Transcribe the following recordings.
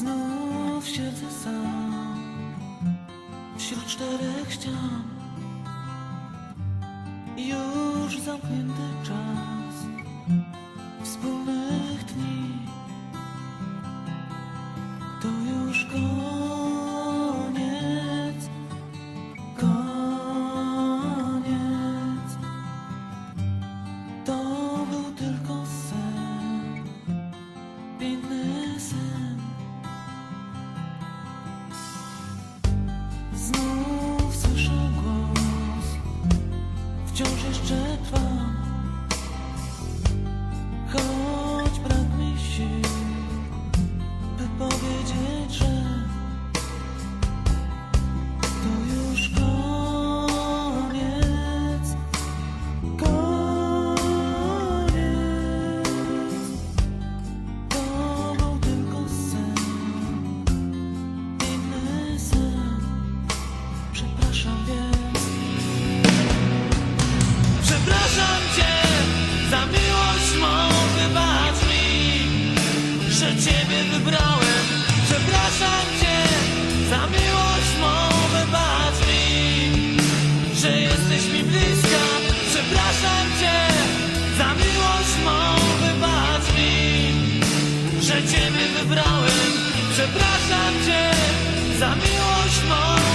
Znów siedzę sam Wśród czterech ścian. Już zamknięty czas cię za miłość moją.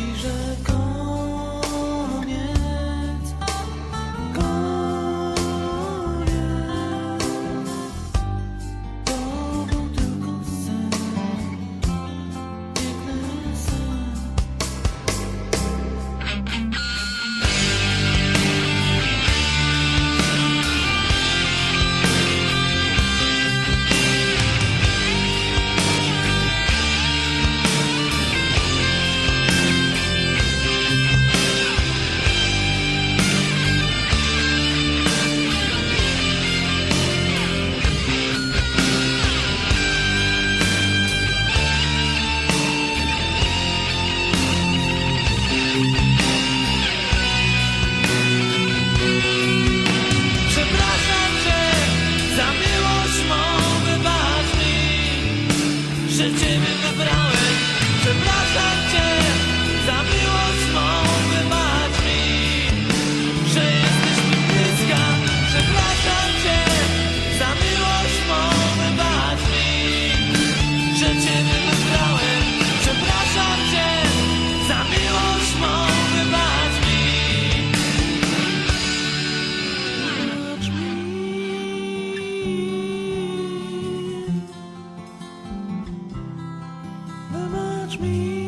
si je touch me.